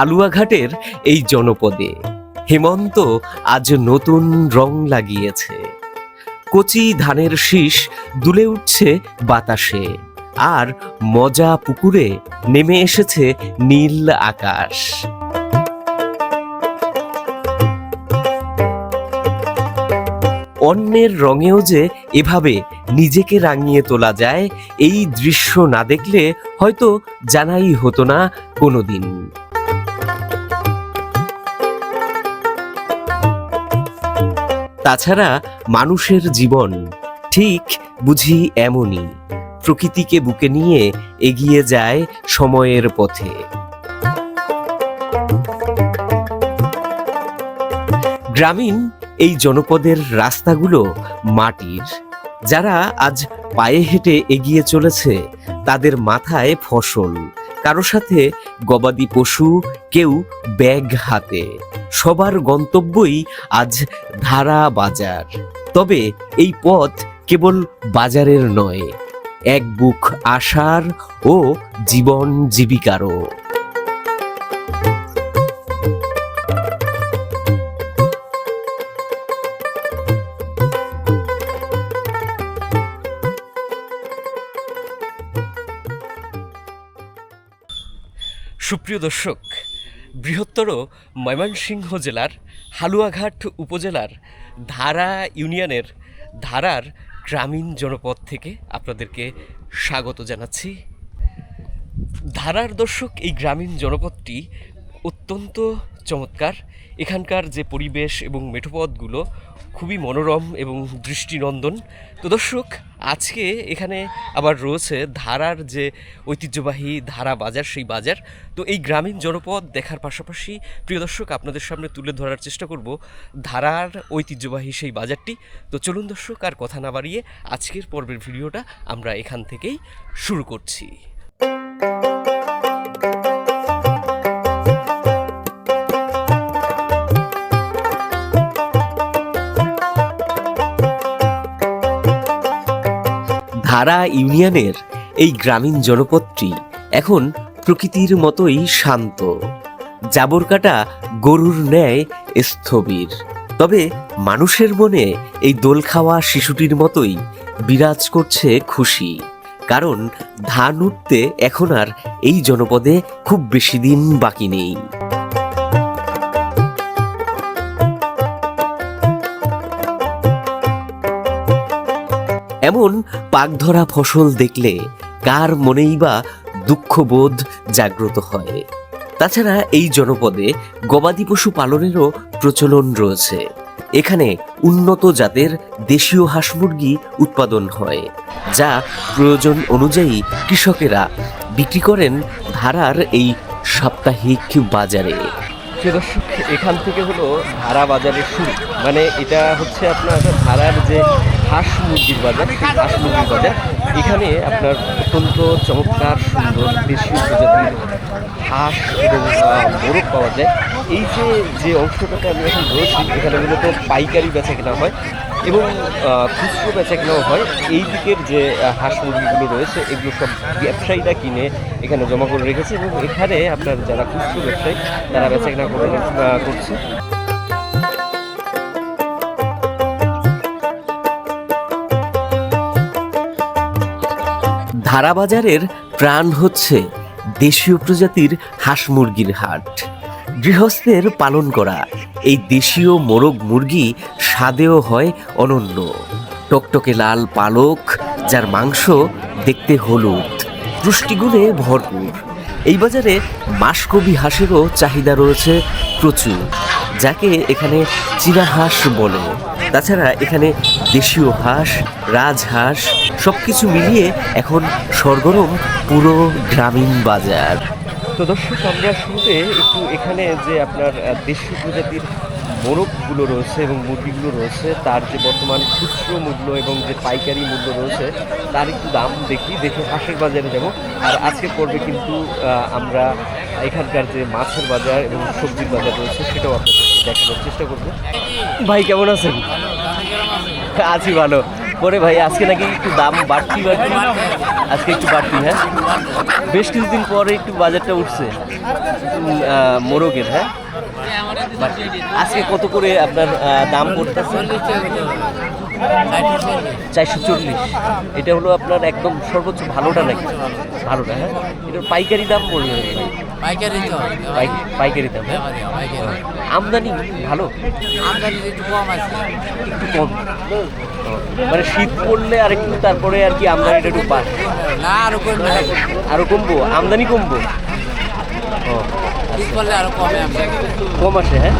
হালুয়াঘাটের এই জনপদে। হেমন্ত আজ নতুন রং লাগিয়েছে। কচি ধানের শীষ দুলে উঠছে বাতাসে, আর মজা পুকুরে নেমে এসেছে নীল আকাশ। অন্যের রঙেও যে এভাবে নিজেকে রাঙিয়ে তোলা যায়, এই দৃশ্য না দেখলে হয়তো জানাই হতো না কোনোদিন। তাছাড়া মানুষের জীবন ঠিক বুঝি এমনই। প্রকৃতিকে বুকে নিয়ে এগিয়ে যায় সময়ের পথে। গ্রামীণ এই জনপদের রাস্তাগুলো মাটির। যারা আজ পায়ে হেঁটে এগিয়ে চলেছে, তাদের মাথায় ফসল। কারও সাথে গবাদি পশু, কেউ ব্যাগ হাতে। সবার গন্তব্যই আজ ধারা বাজার। তবে এই পথ কেবল বাজারের নয়, এক বুক আশার ও জীবন জীবিকারও। সুপ্রিয় দর্শক, বৃহত্তর ময়মনসিংহ জেলার হালুয়াঘাট উপজেলার ধারা ইউনিয়নের ধারার গ্রামীণ জনপদ থেকে আপনাদেরকে স্বাগত জানাচ্ছি। ধারার দর্শক, এই গ্রামীণ জনপদটি অত্যন্ত চমৎকার। এখানকার যে পরিবেশ এবং মেঠোপথগুলো খুবই মনোরম এবং দৃষ্টিনন্দন। তো দর্শক, আজকে এখানে আবার রয়েছে ধারার যে ঐতিহ্যবাহী ধারা বাজার, সেই বাজার। তো এই গ্রামীণ জনপদ দেখার পাশাপাশি, প্রিয় দর্শক, আপনাদের সামনে তুলে ধরার চেষ্টা করব ধারার ঐতিহ্যবাহী সেই বাজারটি। তো চলুন দর্শক, আর কথা না বাড়িয়ে আজকের পর্বের ভিডিওটা আমরা এখান থেকেই শুরু করছি। ধারা ইউনিয়নের এই গ্রামীণ জনপদটি এখন প্রকৃতির মতোই শান্ত। জাবর কাটা গরুর ন্যায় স্থবির। তবে মানুষের মনে এই দোল খাওয়া শিশুটির মতোই বিরাজ করছে খুশি। কারণ ধান উঠতে এখন আর এই জনপদে খুব বেশি দিন বাকি নেই। এমন পাকধরা ফসল দেখলে কার মনেই বা দুঃখবোধ জাগ্রত হয়। তাছাড়া এই জনপদে গবাদি পশু পালনেরও প্রচলন রয়েছে। এখানে উন্নত জাতের দেশীয় হাঁস মুরগি উৎপাদন হয়, যা প্রয়োজন অনুযায়ী কৃষকেরা বিক্রি করেন ধারার এই সাপ্তাহিক বাজারে। প্রিয় দর্শক, এখান থেকে হলো ধারা বাজারের শুরু। মানে এটা হচ্ছে আপনার ধারার যে হাঁস মুরগির বাজার হাঁস মুরগির বাজার। এখানে আপনার অত্যন্ত চমৎকার, সুন্দর দেশীয় প্রজাতির হাঁস এবং বরফ পাওয়া যায়। এই যে যে অংশটাতে আমি এখন রয়েছি, এখানে মূলত পাইকারি বেচা কেনা হয়। এবং খুচরো বেচা কেনাও হয়। এই দিকের যে হাঁস মুরগিগুলো রয়েছে, এগুলো সব ব্যবসায়ীরা কিনে এখানে জমা করে রেখেছে এবং এখানে আপনার যারা খুচরো ব্যবসায়ী, তারা বেচা কেনা করে করছে। ধারাবাজারের প্রাণ হচ্ছে দেশীয় প্রজাতির হাঁস মুরগির হাট। গৃহস্থের পালন করা এই দেশীয় মোরগ মুরগি স্বাদেও হয় অনন্য। টকটকে লাল পালক, যার মাংস দেখতে হলুদ। পুষ্টিগুণে ভরপুর। এই বাজারে মাসকবি হাঁসেরও চাহিদা রয়েছে প্রচুর, যাকে এখানে চীনা হাঁস বলে। তাছাড়া এখানে দেশীয় হাঁস রাজহাঁস সব কিছু মিলিয়ে এখন সরগরম পুরো গ্রামীণ বাজার। তো দর্শক, আমরা শুরুতে একটু এখানে যে আপনার দেশীয় প্রজাতির মোরগগুলো রয়েছে এবং মুরগিগুলো রয়েছে, তার যে বর্তমান খুচরো মূল্য এবং যে পাইকারি মূল্য রয়েছে, তার একটু দাম দেখি, দেখে হাঁসের বাজারে যাব। আর আজকের পর্বে কিন্তু আমরা এখানকার যে মাছের বাজার এবং সবজির বাজার রয়েছে, সেটাও আপনাদেরকে দেখানোর চেষ্টা করব। ভাই, কেমন আছেন? আছি ভালো। পরে ভাই, আজকে নাকি একটু দাম বাড়তি বাড়তি আজকে একটু বাড়তি হ্যাঁ? বেশ কিছুদিন পরে একটু বাজারটা উঠছে। মোরগের হ্যাঁ? আজকে কত করে আপনার দাম পড়তেছে? চারশো চল্লিশ। এটা হলো আপনার একদম সর্বোচ্চ ভালোটা নাকি? ভালোটা হ্যাঁ? এটার পাইকারি দাম পড়বে পাইকারি পাইকারি দাম হ্যাঁ? আমদানি ভালো? আমদানি একটু কম আছে। একটু কম। মানে শীত পড়লে আর একটু তারপরে আর কি আমদানিটা একটু বাড়। না আরও কমবে। আরও কমবো? আমদানি কমবো? ও ঠিক করলে আরও কমে কম আসে হ্যাঁ?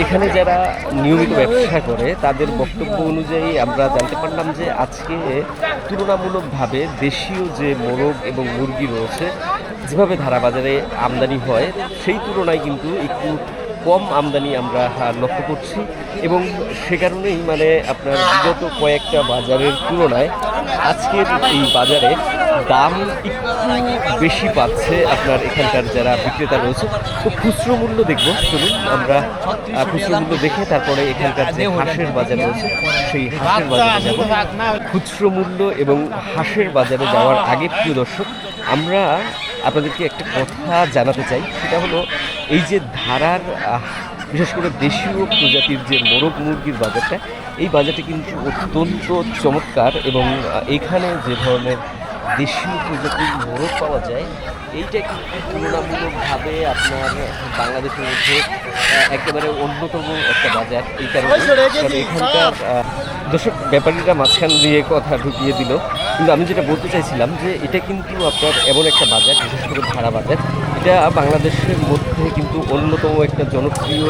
এখানে যারা নিয়মিত ব্যবসা করে, তাদের বক্তব্য অনুযায়ী আমরা জানতে পারলাম যে আজকে তুলনামূলকভাবে দেশীয় যে মোরগ এবং মুরগি রয়েছে, যেভাবে ধারা বাজারে আমদানি হয়, সেই তুলনায় কিন্তু একটু কম আমদানি আমরা লক্ষ্য করছি এবং সে কারণেই মানে আপনার বিগত কয়েকটা বাজারের তুলনায় আজকের এই বাজারে দাম একটু বেশি পাচ্ছে আপনার এখানকার যারা বিক্রেতা রয়েছে। তো খুচরো মূল্য দেখব, চলুন আমরা খুচরো মূল্য দেখে তারপরে এখানকার যে হাঁসের বাজার রয়েছে, সেই হাঁসের বাজারে যাব। খুচরো মূল্য এবং হাঁসের বাজারে যাওয়ার আগে, প্রিয় দর্শক, আমরা আপনাদেরকে একটা কথা জানাতে চাই। সেটা হলো, এই যে ধারার বিশেষ করে দেশীয় প্রজাতির যে মোরগ মুরগির বাজারটা, এই বাজারটি কিন্তু অত্যন্ত চমৎকার এবং এখানে যে ধরনের দেশীয় প্রজাতির মোরগ পাওয়া যায়। এইটা কিন্তু তুলনামূলকভাবে আপনার বাংলাদেশের মধ্যে একেবারে অন্যতম একটা বাজার? এই কারণে এখানকার দর্শক ব্যাপারীরা মাঝখান দিয়ে কথা ঢুকিয়ে দিল। কিন্তু আমি যেটা বলতে চাইছিলাম যে এটা কিন্তু আপনার এমন একটা বাজার বিশেষ করে ভাড়া বাজার। এটা বাংলাদেশের মধ্যে কিন্তু অন্যতম একটা জনপ্রিয়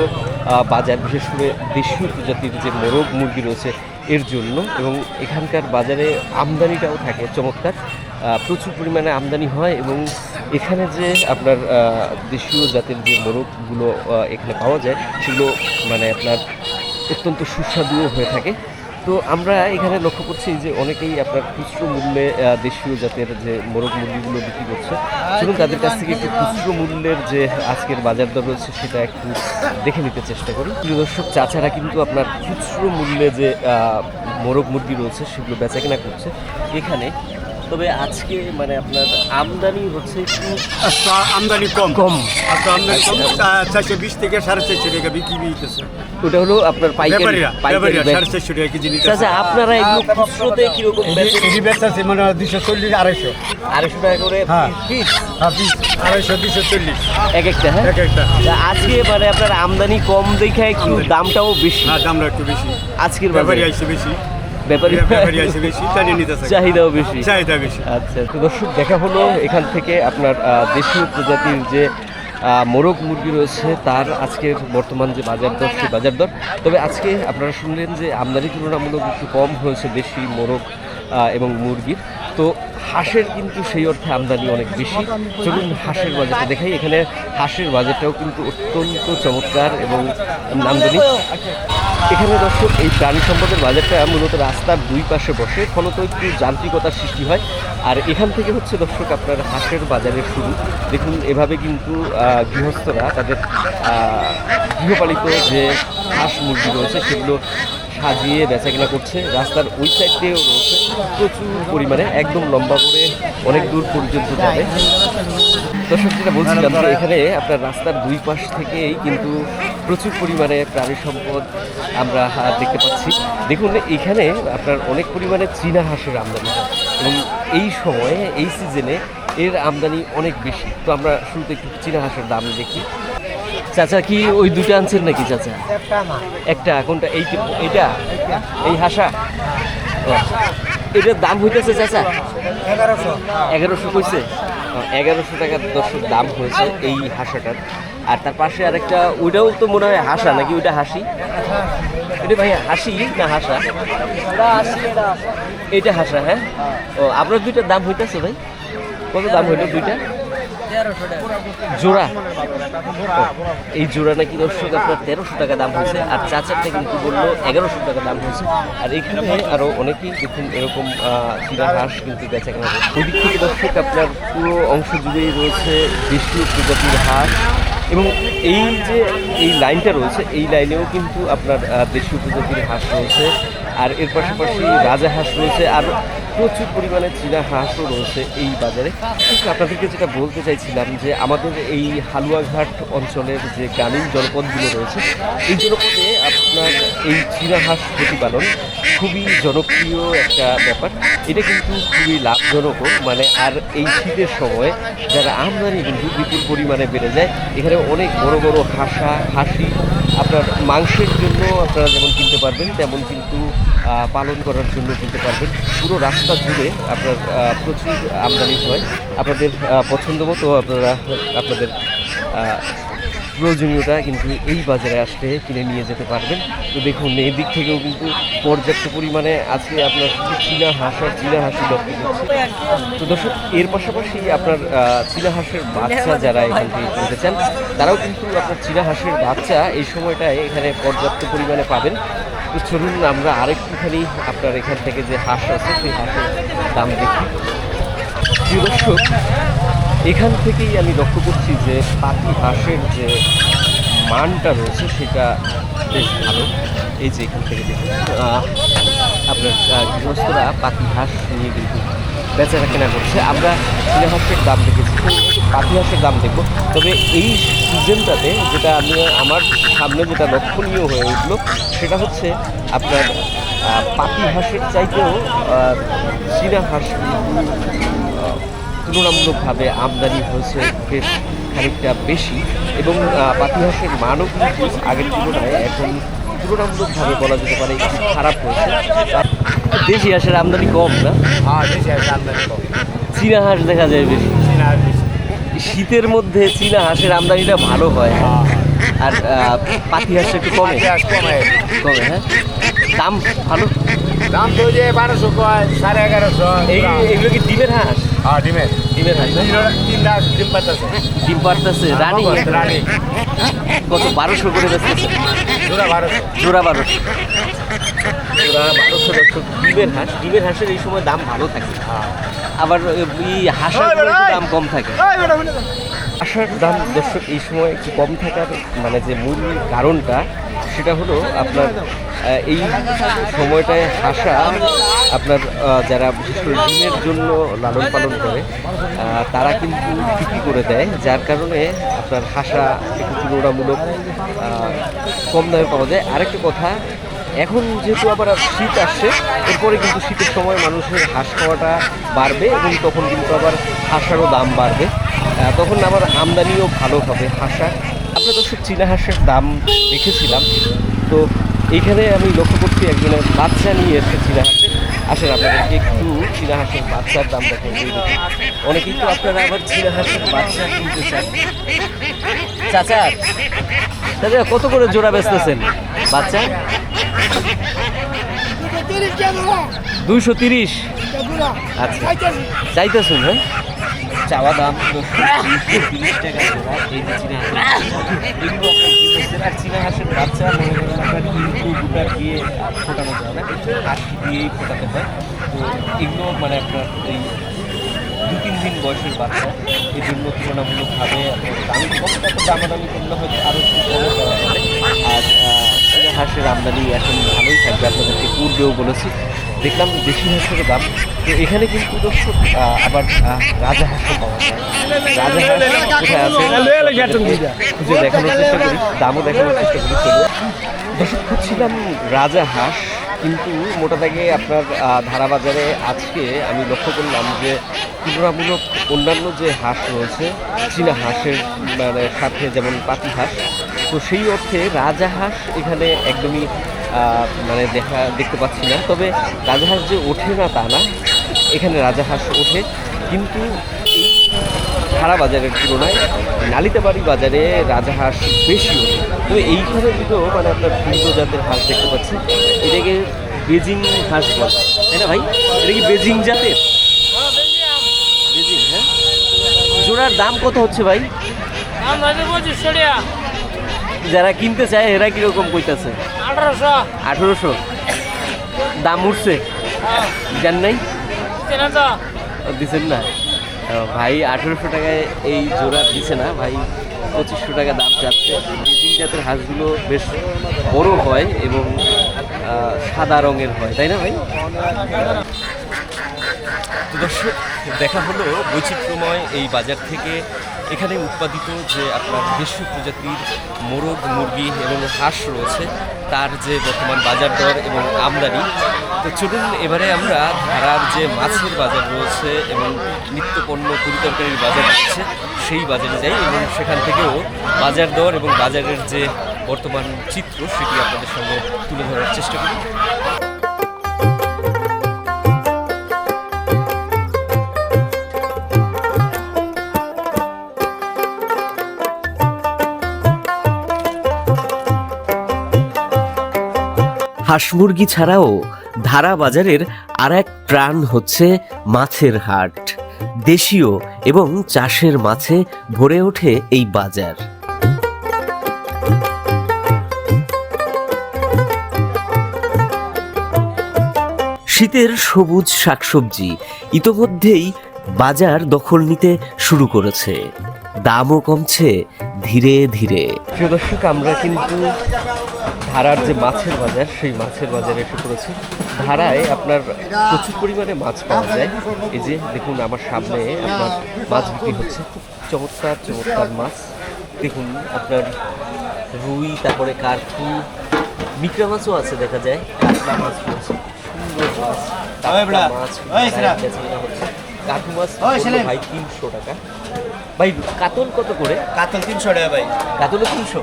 বাজার। বিশেষ করে দেশীয় প্রজাতির যে মোরগ মুরগি রয়েছে এর জন্য এবং এখানকার বাজারে আমদানিটাও থাকে, চমৎকার। প্রচুর পরিমাণে আমদানি হয় এবং এখানে যে আপনার দেশীয় জাতের যে মোরগগুলো এখানে পাওয়া যায়, সেগুলো মানে আপনার অত্যন্ত সুস্বাদুও হয়ে থাকে। তো আমরা এখানে লক্ষ্য করছি যে অনেকেই আপনার খুচরো মূল্যে দেশীয় জাতের যে মোরগ মুরগিগুলো বিক্রি করছে। চলুন তাদের কাছ থেকে একটু খুচরো মূল্যের যে আজকের বাজার দর রয়েছে সেটা একটু দেখে নিতে চেষ্টা করি। প্রিয় দর্শক, চাচারা কিন্তু আপনার খুচরো মূল্যে যে মোরগ মুরগি রয়েছে সেগুলো বেচা কেনা করছে। এখানে তবে আজকে মানে আপনার আমদানি হচ্ছে আচ্ছা আমদানি কম। কম। আচ্ছা আমদানি কম। চারশো বিশ থেকে সাড়ে চারশো টাকা বিক্রি দিতেছে ওটা হলো আপনার পাইকারি পাইকারি সাড়ে চারশো টাকা কেজি নিতেছে। চাচা আপনারা এগুলো খুচরোতে কীরকম এটি বেচতেছে মানে দুশো চল্লিশ আড়াইশো। আড়াইশো টাকা করে হ্যাঁ। পিস হ্যাঁ আড়াইশো দুশো চল্লিশ। এক একটা হ্যাঁ? এক একটা। আজকে মানে আপনার আমদানি কম দেখে একটু দামটাও বেশি? হ্যাঁ দামটা একটু বেশি। আজকের ব্যাপারী বাজারে? আইসে বেশি। ব্যাপারী চাহিদাও বেশি। চাহিদা বেশি। আচ্ছা তো দর্শক দেখা হলো এখান থেকে আপনার দেশীয় প্রজাতির যে মোরগ মুরগি রয়েছে তার আজকের বর্তমান যে বাজার দর সেই বাজার দর। তবে আজকে আপনারা শুনলেন যে আমদানি তুলনামূলক একটু কম হয়েছে দেশি মোরগ এবং মুরগির। তো হাঁসের কিন্তু সেই অর্থে আমদানি অনেক বেশি। চলুন হাঁসের বাজারটা দেখাই। এখানে হাঁসের বাজারটাও কিন্তু অত্যন্ত চমৎকার এবং নান্দনিক। এখানে দর্শক, এই প্রাণী সম্পদের বাজারটা মূলত রাস্তার দুই পাশে বসে, ফলত একটু যান্ত্রিকতার সৃষ্টি হয়। আর এখান থেকে হচ্ছে দর্শক, আপনার হাঁসের বাজারের শুরু। দেখুন, এভাবে কিন্তু গৃহস্থরা তাদের গৃহপালিত যে হাঁস মুরগি রয়েছে, সেগুলো সাজিয়ে বেচাকেনা করছে। রাস্তার ওই সাইড দিয়েও রয়েছে প্রচুর পরিমাণে, একদম লম্বা করে অনেক দূর পর্যন্ত যাবে। দর্শক যেটা বলছিলাম যে এখানে আপনার রাস্তার দুই পাশ থেকেই কিন্তু প্রচুর পরিমাণে প্রাণী সম্পদ আমরা দেখতে পাচ্ছি। দেখুন এখানে আপনার অনেক পরিমাণে চীনা হাঁসের আমদানি হয় এবং এই সময়ে এই সিজনে এর আমদানি অনেক বেশি। তো আমরা শুরুতে একটু চীনা হাঁসের দাম দেখি। চাচা কি ওই দুটো আনছেন নাকি চাচা? একটা কোনটা? এই এইটা? এই হাসা এটার দাম হইতেছে চাচা? এগারোশো। এগারোশো কইছে? এগারোশো টাকার দর্শক দাম হয়েছে এই হাসাটার। আর তার পাশে আর একটা ওইটাও তো মনে হয় হাসা নাকি ওইটা হাসি? এটা ভাই হাসি না হাসা। এটা হাসা হ্যাঁ? ও আপনার দুইটার দাম হইতেছে ভাই? কত দাম হইল দুইটা? জোড়া? এই জোড়া নাকি দর্শক, আপনার তেরোশো টাকা দাম হয়েছে, আর চাচারটা কিন্তু বলল এগারোশো টাকা দাম হয়েছে। আর এখানে আরও অনেকেই দেখুন এরকম চীনা হাঁস কিন্তু বেচা কেনা ওদিক থেকে দর্শক, আপনার পুরো অংশ জুড়েই রয়েছে দেশীয় প্রজাতির হাঁস। এবং এই যে এই লাইনটা রয়েছে, এই লাইনেও কিন্তু আপনার দেশীয় প্রজাতির হাঁস রয়েছে। আর এর পাশাপাশি রাজা হাঁস রয়েছে। আর প্রচুর পরিমাণে চীনা হাঁসও রয়েছে এই বাজারে। কিন্তু আপনাদেরকে যেটা বলতে চাইছিলাম যে আমাদের এই হালুয়াঘাট অঞ্চলের যে গ্রামীণ জনপদগুলো রয়েছে, এই জনপদে আপনার এই চীনা হাঁস প্রতিপালন খুবই জনপ্রিয় একটা ব্যাপার। এটা কিন্তু খুবই লাভজনকও মানে আর এই শীতের সময় যারা আমদানি কিন্তু বিপুল পরিমাণে বেড়ে যায়। এখানে অনেক বড় বড় হাসা, হাসি আপনার মাংসের জন্য আপনারা যেমন কিনতে পারবেন, তেমন কিন্তু পালন করার জন্য কিনতে পারবেন। পুরো রাস্তা জুড়ে আপনার প্রচুর আমদানি হয়। আপনাদের পছন্দ মতো আপনারা, আপনাদের প্রয়োজনীয়তা কিন্তু এই বাজারে আসলে কিনে নিয়ে যেতে পারবেন। তো দেখুন, এই দিক থেকেও কিন্তু পর্যাপ্ত পরিমাণে আজকে আপনার চীনা হাঁস আর চীনা হাঁসই লক্ষ্য করছে। তো দর্শক, এর পাশাপাশি আপনার চীনা হাঁসের বাচ্চা যারা এখান থেকে কিনতে চান, তারাও কিন্তু আপনার চীনা হাঁসের বাচ্চা এই সময়টায় এখানে পর্যাপ্ত পরিমাণে পাবেন। তো চলুন, আমরা আরেকটুখানি আপনার এখান থেকে যে হাঁস আছে, সেই হাঁসের দাম দেখি। দর্শক এখান থেকেই আমি লক্ষ্য করছি যে পাখি হাঁসের যে মানটা রয়েছে, সেটা বেশ ভালো। এই যে এখান থেকে দেখুন আপনার গৃহস্থরা পাখি হাঁস নিয়ে কিন্তু বেচারা কেনা করছে। আমরা চীনা হাঁসের দাম দেখেছি পাখি হাঁসের দাম দেখব। তবে এই সিজনটাতে যেটা আমি, আমার সামনে যেটা লক্ষণীয় হয়ে উঠল, সেটা হচ্ছে আপনার পাখি হাঁসের চাইতেও চীনা হাঁস তুলনামূলকভাবে আমদানি হয়েছে বেশ খানিকটা বেশি এবং আহ, পাতি হাঁসের মানও কিন্তু আগের তুলনায় এখন তুলনামূলকভাবে বলা যেতে পারে একটু খারাপ হয়েছে। দেশি হাঁসের আমদানি কম না? হ্যাঁ চীনা হাঁস দেখা যায় বেশি। শীতের মধ্যে চীনা হাঁসের আমদানিটা ভালো হয়। হ্যাঁ। আর পাতি হাঁস একটু কমে। কমে। কমে হ্যাঁ? দাম ভালো? দাম তো যে বারোশো কয় সাড়ে এগারোশো। এগুলো কি ডিমের হাঁস? হ্যাঁ ডিমের ডিমের তিনটা ডিম ডিম পারতেছে রানি? রানি। কত বারোশো করে বেচতেছে? জোড়া বারোশো। জোড়া বারোশো। জোড়া বারোশো দর্শক ডিমের হাঁস ডিমের হাঁসের এই সময় দাম ভালো থাকে। হ্যাঁ। আবার এই হাঁসের। দাম কম থাকে। হাঁসের দাম দর্শক এই সময় একটু কম থাকার মানে যে মূল কারণটা সেটা হলো আপনার এই সময়টায় হাসা আপনার যারা বিশেষ করে ডিমের জন্য লালন পালন করে তারা কিন্তু বিক্রি করে দেয়, যার কারণে আপনার হাসা একটু তুলনামূলক কম দামে পাওয়া যায়। আরেকটা কথা, এখন যেহেতু আবার শীত আসছে, এরপরে কিন্তু শীতের সময় মানুষের হাঁস খাওয়াটা বাড়বে এবং তখন কিন্তু আবার হাঁসারও দাম বাড়বে। তখন আবার আমদানিও ভালো হবে হাঁসা। আমরা দর্শক চীনা হাঁসের দাম দেখেছিলাম। তো এইখানে আমি লক্ষ্য করছি একজনের বাচ্চা নিয়ে এসে চীনা হাঁসের। আসেন, আপনাদেরকে একটু চীনা হাঁসের বাচ্চার দাম দেখেন অনেকেই তো আপনারা আবার চীনা হাঁসের বাচ্চা কিনতে চান। চাচা দাদা কত করে জোড়া বেচতেছেন? বাচ্চা? দুইশো তিরিশ। আচ্ছা চাইতেছুন হ্যাঁ? চাওয়া দাম। তিরিশ টাকা জোড়া এই যে চীনা বাচ্চা মনে করেন আপনার কিন্তু গুটার দিয়ে ফোটানো না হাঁস দিয়েই ফোটাতে হয় তো এগুলো মানে আপনার বয়সের বাচ্চা এই জন্য তুলনামূলকভাবে দামি কম এত দামাদামি আরও কমে দেওয়া যাবে হাঁসের আমদানি এখন ভালোই থাকবে, আপনাদেরকে পূর্বেও বলেছি। দেখলাম দেশি হাঁসের দাম তো এখানে কিন্তু দর্শক আবার রাজা হাঁসও পাওয়া যায়। রাজা হাঁস আছে? খুঁজে দেখানোর চেষ্টা করি, দামও দেখানোর চেষ্টা করি। দর্শক, খুঁজছিলাম রাজা হাঁস, কিন্তু মোটা দাগে আপনার ধারাবাজারে আজকে আমি লক্ষ্য করলাম যে তুলনামূলক অন্যান্য যে হাঁস রয়েছে, চীনা হাঁসের মানে সাথে যেমন পাতি হাঁস, তো সেই অর্থে রাজা হাঁস এখানে একদমই মানে দেখা দেখতে পাচ্ছি না। তবে রাজা হাঁস যে ওঠে না তা না এখানে রাজা হাঁস ওঠে। কিন্তু সারা বাজারের তুলনায় নালিতাবাড়ি বাজারে রাজাহাঁস বেশি ওঠে। তো এইখানে দুটো মানে আপনার ভিন্ন জাতের হাঁস দেখতে পাচ্ছি এটাকে বেজিং হাঁস বলে। তাই না ভাই? এটা কি বেজিং জাতের? বেজিং হ্যাঁ? জোড়ার দাম কত হচ্ছে ভাই? যারা কিনতে চায় এরা কীরকম কইতাছে? আঠারোশো। দাম উঠছে। জান নাই? তিন দিচ্ছেন না। ভাই আঠেরোশো টাকায় এই জোড়া দিছে না। ভাই পঁচিশশো টাকা দাম চাচ্ছে। বেজিং জাতের হাঁসগুলো বেশ বড় হয় এবং সাদা রঙের হয়। তাই না ভাই? তো দর্শক, দেখা হলো বৈচিত্র্যময় এই বাজার থেকে। এখানে উৎপাদিত যে আপনার দেশীয় প্রজাতির মোরগ, মুরগি এবং হাঁস রয়েছে, তার যে বর্তমান বাজার দর এবং আমদানি। তো চলুন, এবারে আমরা ধারার যে মাছের বাজার রয়েছে এবং নিত্যপণ্য তরিতরকারির বাজার রয়েছে, সেই বাজারে যাই এবং সেখান থেকেও বাজার দর এবং বাজারের যে বর্তমান চিত্র, সেটি আপনাদের সঙ্গে তুলে ধরার চেষ্টা করি। হাঁস মুরগি ছাড়াও ধারা বাজারের আর এক প্রাণ হচ্ছে মাছের হাট। দেশীয় এবং চাষের মাছে ভরে ওঠে এই বাজার। শীতের সবুজ শাকসবজি ইতোমধ্যেই বাজার দখল নিতে শুরু করেছে। দামও কমছে ধীরে ধীরে। প্রিয় দর্শক, আমরা কিন্তু ধারার যে মাছের বাজার সেই মাছের বাজারে এসে পড়েছি। ধারায় আপনার প্রচুর পরিমাণে মাছ পাওয়া যায়। এই যে দেখুন আমার সামনে আপনার মাছ বিক্রি হচ্ছে। খুব চমৎকার চমৎকার মাছ। দেখুন আপনার রুই তারপরে কার্পু মিকরা মাছও আছে দেখা যায়। কাতলা মাছ রয়েছে মাছ। ভাই তিনশো টাকা। ভাই কাতল কত করে? কাতল তিনশো টাকা ভাই। কাতলও তিনশো?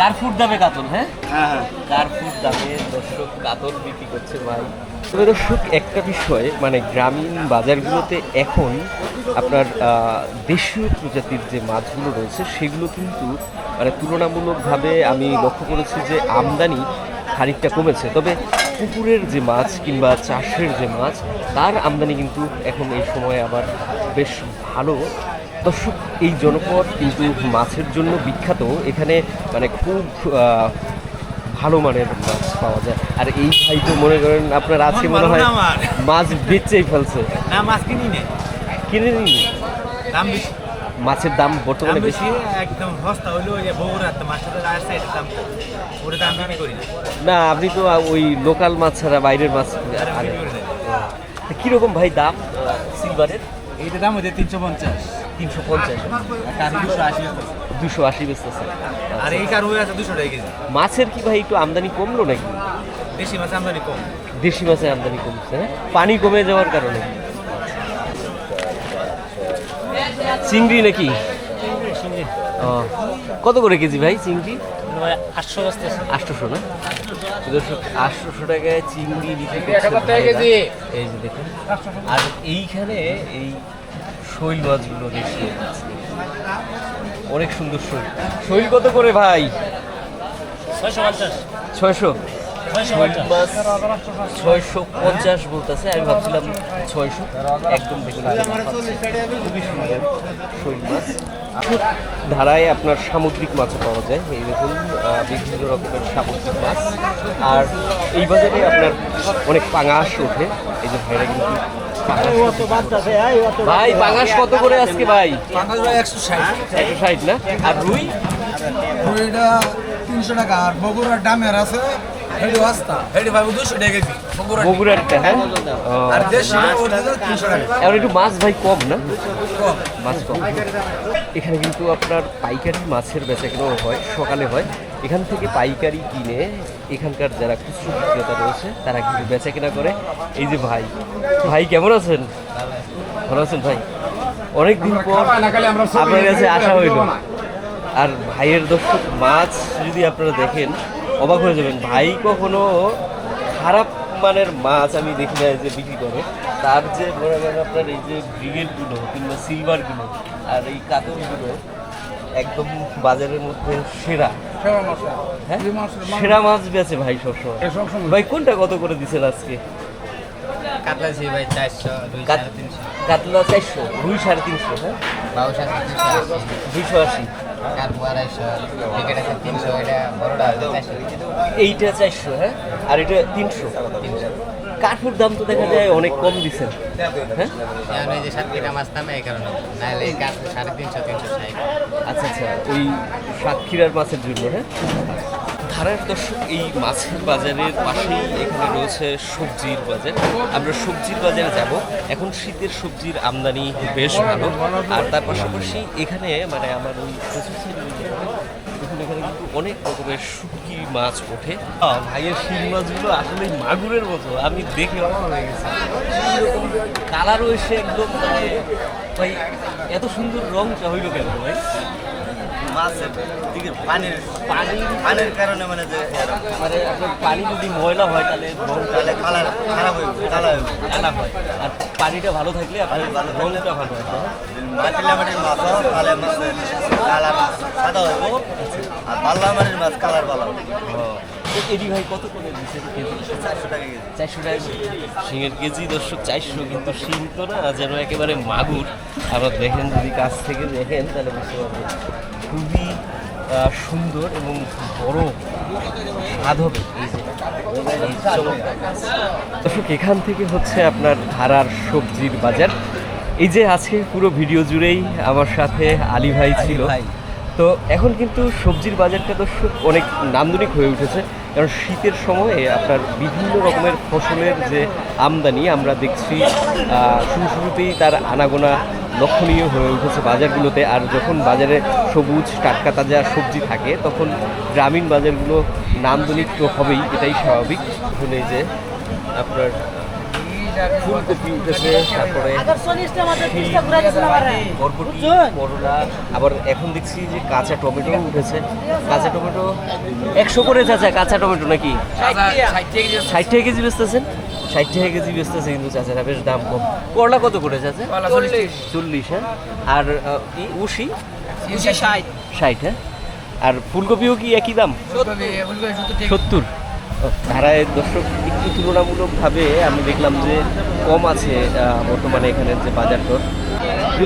কার্ফুর দামে কাতল হ্যাঁ? হ্যাঁ হ্যাঁ। কার্ফুর দামে দর্শক কাতল বিক্রি করছে ভাই। তবে দর্শক একটা বিষয় মানে গ্রামীণ বাজারগুলোতে এখন আপনার দেশীয় প্রজাতির যে মাছগুলো রয়েছে সেগুলো কিন্তু মানে তুলনামূলকভাবে আমি লক্ষ্য করেছি যে আমদানি খানিকটা কমেছে। তবে পুকুরের যে মাছ কিংবা চাষের যে মাছ তার আমদানি কিন্তু এখন এই সময় আবার বেশ ভালো। দর্শক এই জনপদ কিন্তু মাছের জন্য বিখ্যাত। এখানে মানে খুব ভালো মানের মাছ পাওয়া যায়। আর এই ভাই তো মনে করেন আপনার আজকে মনে হয় মাছ বেচেই ফেলছে। না মাছ কিনি নে। কিনে নিন দাম বেশি। মাছের দাম বর্তমানে বেশি? একদম সস্তা হইল ওই যে বগুড়া তো মাছটা আর দাম ওটা দাম বিক্রি করি না। আপনি তো ওই লোকাল মাছ ছাড়া বাইরের মাছ। কীরকম ভাই দাম? সিলভারের এইটা দাম হচ্ছে তিনশো পঞ্চাশ। তিনশো পঞ্চাশ। কার দুশো আশি দুশো আশি বেচতেছে। আর এই কার হয়ে আছে দুশো টাকা কেজি? মাছের কি ভাই একটু আমদানি কমলো নাকি? দেশি মাছ আমদানি কম। দেশি মাছের আমদানি কমছে হ্যাঁ? পানি কমে যাওয়ার কারণে। চিংড়ি নাকি? কত করে কেজি ভাই চিংড়ি? আটশোশো না? আটশোশো টাকায় চিংড়ি বিক্রি করছে এই যে দেখুন। আর এইখানে এই শৈল মাছগুলো দেখছি অনেক সুন্দর শৈল। শৈল কত করে ভাই? ছয়শো পঞ্চাশ। ছয়শো? ছয়শো পঞ্চাশ। ছয়শো পঞ্চাশ বলতেছে। আমি ভাবছিলাম ছয়শো। একদম দেখুন খুবই সুন্দর শৈল মাছ। ধারায় আপনার সামুদ্রিক মাছ পাওয়া যায়। এই দেখুন আহ, বিভিন্ন রকমের সামুদ্রিক মাছ। আর এই বাজারে আপনার অনেক পাঙাশ ওঠে। এই যে ভাইরা কিন্তু। ভাই পাঙাশ কত করে আজকে ভাই? একশো ষাট। না? আর রুই? ওইটা তিনশো টাকা। আর বগুড়ার দামের আছে হেডি ওয়াস্তা হেডি ভাই দুশো টাকা কেজি। বগুড়া হ্যাঁ? আর দেশি তিনশো টাকা। এখন একটু মাছ ভাই কম না? মাছ কম। এখানে কিন্তু আপনার পাইকারি মাছের বেচা কেনাও হয় সকালে হয়। এখান থেকে পাইকারি কিনে এখানকার যারা খুচরো বিক্রেতা রয়েছে তারা কিন্তু বেচা কেনা করে। এই যে ভাই ভাই কেমন আছেন? ভালো আছেন ভাই? অনেক দিন পর আপনার কাছে আসা হইল। আর ভাইয়ের দর্শক মাছ যদি আপনারা দেখেন অবাক হয়ে যাবেন ভাই কখনো খারাপ মানের মাছ আমি দেখি না যে বিক্রি করে। তার যে মনে করেন আপনার এই যে ব্রিগেডগুলো কিংবা সিলভারগুলো আর এই কাতলগুলো একদম বাজারের মধ্যে সেরা। হ্যাঁ। সেরা মাছ বেছে ভাই সবসময়। ভাই কোনটা কত করে দিচ্ছেন আজকে? কাতলা ছি ভাই চারশো দুই কাত- সাড়ে তিনশো। কাতলা চারশো দুই সাড়ে তিনশো হ্যাঁ? দুইশো আশি। কার্পু আড়াইশো টিকিট আছে তিনশো এটা বড়টা চারশো। এইটা চারশো হ্যাঁ? আর এটা তিনশো। তিনশো। কাঠুর দাম তো দেখা যায় অনেক কম দিচ্ছেন হ্যাঁ? এই যে সাতক্ষীরা মাছ দামে এই কারণে। নাহলে এই কাঠ সাড়ে তিনশো তিনশো ষাট। আচ্ছা আচ্ছা ওই সাতক্ষীরার মাছের জন্য হ্যাঁ? ধারার দর্শক এই মাছের বাজারের পাশেই এখানে রয়েছে সবজির বাজার। আমরা সবজির বাজারে যাব। এখন শীতের সবজির আমদানি বেশ ভালো। আর তার পাশাপাশি এখানে মানে আমার ওই এখানে কিন্তু অনেক রকমের শুটকি মাছ ওঠে। ভাইয়ের শিং মাছগুলো আসলে মাগুরের মতো। আমি দেখে কালারও এসে একদম মানে ভাই, এত সুন্দর রংটা হইল কেন, ভাই? মাছের দিকে পানির পানি পানির কারণে মানে যে মানে পানি যদি ময়লা হয় তাহলে তাহলে কালার খারাপ হয়ে কালার হয়ে কালা হয়। আর পানিটা ভালো থাকলে আপনার রংটা ভালো হয় মাটির মাছ তাহলে মাছের কালার সাদা হইব আর পাল্লা মাটির মাছ কালার ভালো। এডি ভাই কত করে দিচ্ছে? চারশো টাকা কেজি। চারশো টাকা শিঙের কেজি দর্শক চারশো কিন্তু শিং তো না যেন একেবারে মাগুর। আবার দেখেন যদি কাছ থেকে দেখেন তাহলে বুঝতে পারবেন। খুবই সুন্দর এবং বড় স্বাদ হবে মাছ। দর্শক এখান থেকে হচ্ছে আপনার ধারার সবজির বাজার। এই যে আজকে পুরো ভিডিও জুড়েই আমার সাথে আলী ভাই ছিল। তো এখন কিন্তু সবজির বাজারটা দর্শক অনেক নান্দনিক হয়ে উঠেছে। কারণ শীতের সময়ে আপনার বিভিন্ন রকমের ফসলের যে আমদানি আমরা দেখছি শুরু শুরুতেই তার আনাগোনা লক্ষণীয় হয়ে উঠেছে বাজারগুলোতে। আর যখন বাজারে সবুজ, টাটকা, তাজা সবজি থাকে, তখন গ্রামীণ বাজারগুলো নান্দনিক তো হবেই, এটাই স্বাভাবিক। হলে যে আপনার ফুলকপি উঠেছে তারপরে বরবটি করলা আবার এখন দেখছি যে কাঁচা টমেটো উঠেছে। কাঁচা টমেটো একশো করে চাচা কাঁচা টমেটো নাকি? ষাট টাকা কেজি বেচতেছেন? ষাট টাকা কেজি বেচতেছে কিন্তু চাচারা বেশ দাম কম। করলা কত করে চাচা? চল্লিশ। হ্যাঁ? আর উশি ষাট। হ্যাঁ? আর ফুলকপিও কি একই দাম? সত্তর। ধারায় দর্শক একটু তুলনামূলকভাবে আমি দেখলাম যে কম আছে বর্তমানে এখানে যে বাজার দর।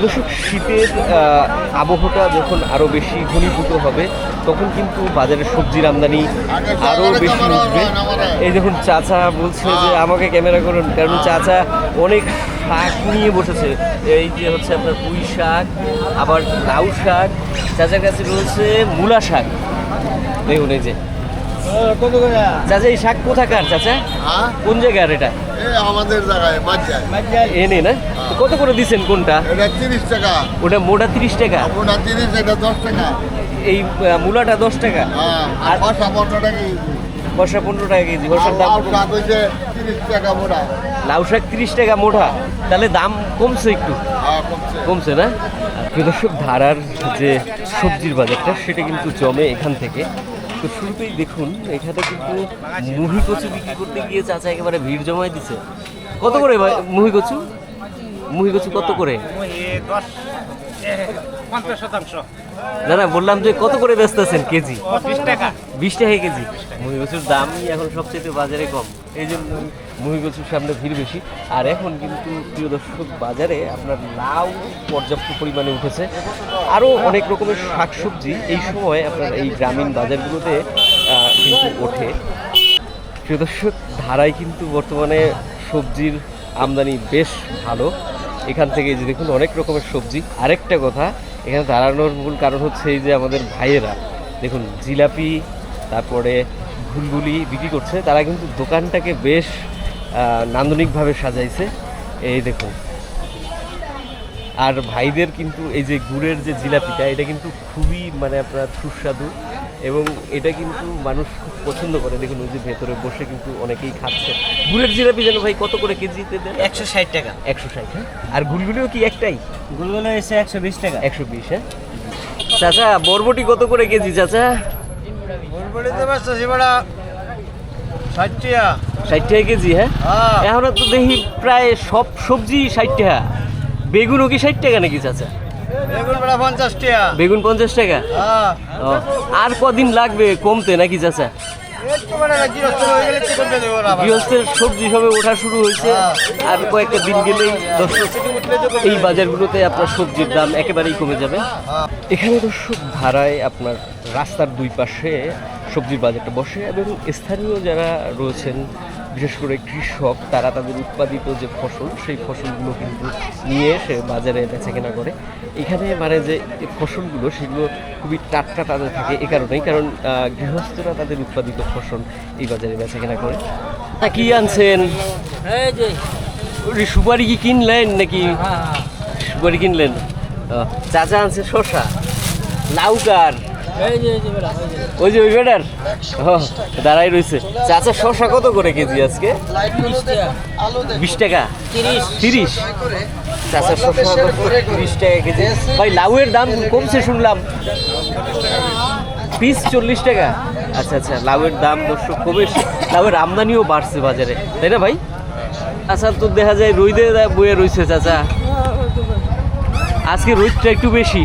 দর্শক শীতের আহ, আবহাওয়াটা যখন আরও বেশি ঘনীভূত হবে তখন কিন্তু বাজারে সবজির আমদানি আরও বেশি উঠবে। এই দেখুন চাচা বলছে যে আমাকে ক্যামেরা করুন। কারণ চাচা অনেক শাক নিয়ে বসেছে। এই যে হচ্ছে আপনার পুঁই শাক আবার লাউ শাক। চাচার কাছে রয়েছে মূলা শাক। দেখুন এই যে। চাচা এই শাক কোথাকার চাচা? হ্যাঁ? কোন জায়গার এটা? আমাদের জায়গায় এনে না কত করে দিছেন কোনটা? এটা তিরিশ টাকা। ওটা মোটা তিরিশ টাকা? ওটা তিরিশ এটা দশ টাকা। এই মূলাটা দশ টাকা? হ্যাঁ আর বর্ষা পনেরো টাকা কেজি। বর্ষা পনেরো টাকা কেজি বর্ষার দাম লাউ শাক তিরিশ টাকা মোটা। লাউ শাক তিরিশ টাকা মোটা। তাহলে দাম কমছে একটু? হ্যাঁ কমছে। কমছে না? দর্শক ধারার যে সবজির বাজারটা সেটা কিন্তু জমে এখান থেকে। তো শুরুতেই দেখুন এখানে কিন্তু মুহি কচু বিক্রি করতে গিয়ে চাচা একেবারে ভিড় জমায় দিছে। কত করে ভাই মুহি কচু? মুহি কচু কত করে? দাদা বললাম যে কত করে ব্যস্ত আছেন কেজি? বিশ টাকা। বিশ টাকা কেজি। মুহি কচুর দামই এখন সবচেয়ে বাজারে কম। এই জন্য মুহি কচুর সামনে ভিড় বেশি। আর এখন কিন্তু প্রিয় দর্শক, বাজারে আপনার লাউ পর্যাপ্ত পরিমাণে উঠেছে। আরও অনেক রকমের শাকসবজি এই সময় আপনার এই গ্রামীণ বাজারগুলোতে কিন্তু ওঠে। প্রিয় দর্শক ধারায় কিন্তু বর্তমানে সবজির আমদানি বেশ ভালো। এখান থেকে যে দেখুন, অনেক রকমের সবজি। আরেকটা কথা, এখানে দাঁড়ানোর মূল কারণ হচ্ছে এই যে আমাদের ভাইয়েরা। দেখুন, জিলাপি, তারপরে ঘুলগুলি বিক্রি করছে। তারা কিন্তু দোকানটাকে বেশ নান্দনিকভাবে সাজাইছে। এই দেখুন। আর ভাইদের কিন্তু এই যে গুড়ের যে জিলাপিটা এটা কিন্তু খুবই মানে আপনার সুস্বাদু এবং এটা কিন্তু মানুষ খুব পছন্দ করে। দেখুন ওই যে ভেতরে বসে কিন্তু অনেকেই খাচ্ছে। গুড়ের জিলাপি যেন ভাই কত করে কেজিতে দেন একশো ষাট টাকা। একশো ষাট হ্যাঁ? আর গুলগুলিও কি একটাই? গুলগুলো এসে একশো বিশ টাকা। একশো বিশ হ্যাঁ? চাচা বরবটি কত করে কেজি চাচা? ব্যস্ত সেবাটা ষাট টাকা। কেজি হ্যাঁ? হ্যাঁ। এখন তো দেখি প্রায় সব সবজি ষাট টাকা। বেগুনও কি ষাট টাকা নাকি চাচা? বেগুন পঞ্চাশ টাকা। হ্যাঁ। আর কদিন লাগবে কমতে নাকি চাচা? একটু বেড়া গৃহস্থ হয়ে গেলে একটু কমবে দেবো না। গৃহস্থের সবজি সবে ওঠা শুরু হয়েছে। আর কয়েকটা দিন গেলেই দর্শক এই বাজারগুলোতে আপনার সবজির দাম একেবারেই কমে যাবে। এখানে দর্শক ভাড়ায় আপনার রাস্তার দুই পাশে সবজির বাজারটা বসে এবং স্থানীয় যারা রয়েছেন বিশেষ করে কৃষক তারা তাদের উৎপাদিত যে ফসল সেই ফসলগুলো কিন্তু নিয়ে এসে বাজারে বেচাকেনা করে। এখানে মানে যে ফসলগুলো সেগুলো খুবই টাটকা তাজা থাকে এ কারণেই কারণ গৃহস্থরা তাদের উৎপাদিত ফসল এই বাজারে বেচাকেনা করে। তা কি আনছেন? সুপারি কি কিনলেন নাকি? সুপারি কিনলেন? চাচা আনছে শশা লাউকার ওই যে ওই বেটার? দাঁড়াই রয়েছে চাচা শশা কত করে কেজি আজকে? বিশ টাকা? তিরিশ। চাচা শশা তিরিশ টাকা কেজি। ভাই লাউয়ের দাম কমছে শুনলাম। পিস চল্লিশ টাকা। আচ্ছা আচ্ছা লাউয়ের দাম দর্শক কমে লাউয়ের আমদানিও বাড়ছে বাজারে। তাই না ভাই? আচ্ছা তো দেখা যায় রইদে বয়ে রয়েছে চাচা। আজকে রোদটা একটু বেশি।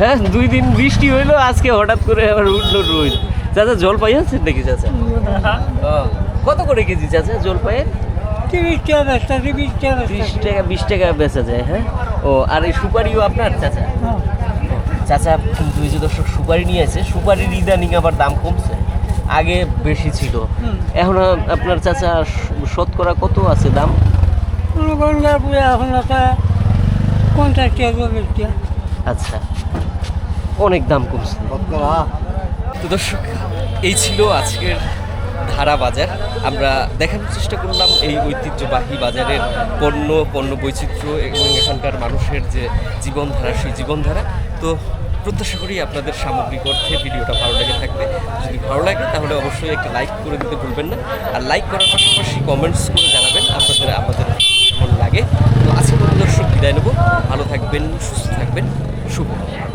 হ্যাঁ দুই দিন বৃষ্টি হইল আজকে হঠাৎ করে আবার উঠল রোদ। চাচা জল পাই আছেন নাকি চাচা? কত করে কেজি চাচা জল পায়ের তিরিশ টাকা টাকা ত্রিশ টাকা বিশ টাকা বেচা যায় হ্যাঁ? ও আর এই সুপারিও আপনার চাচা? চাচা এই যে দর্শক সুপারি নিয়ে আছে সুপারির ইদানিং আবার দাম কমছে। আগে বেশি ছিল। এখন আপনার চাচা শতকরা কত আছে দাম? এখন একটা পঞ্চাশ টাকা। আচ্ছা। অনেক দাম কমছে। তো দর্শক, এই ছিল আজকের ধারা বাজার। আমরা দেখানোর চেষ্টা করলাম এই ঐতিহ্যবাহী বাজারের পণ্য পণ্য বৈচিত্র্য এবং এখানকার মানুষের যে জীবনধারা, সেই জীবনধারা। তো প্রত্যাশা করি আপনাদের সামগ্রিক অর্থে ভিডিওটা ভালো লেগে থাকবে। যদি ভালো লাগে, তাহলে অবশ্যই একটা লাইক করে দিতে ভুলবেন না। আর লাইক করার পাশাপাশি কমেন্টস করে জানাবেন আপনাদের আমাদের কেমন লাগে। তো আজকে দর্শক বিদায় নেব। ভালো থাকবেন, সুস্থ থাকবেন। শুভ।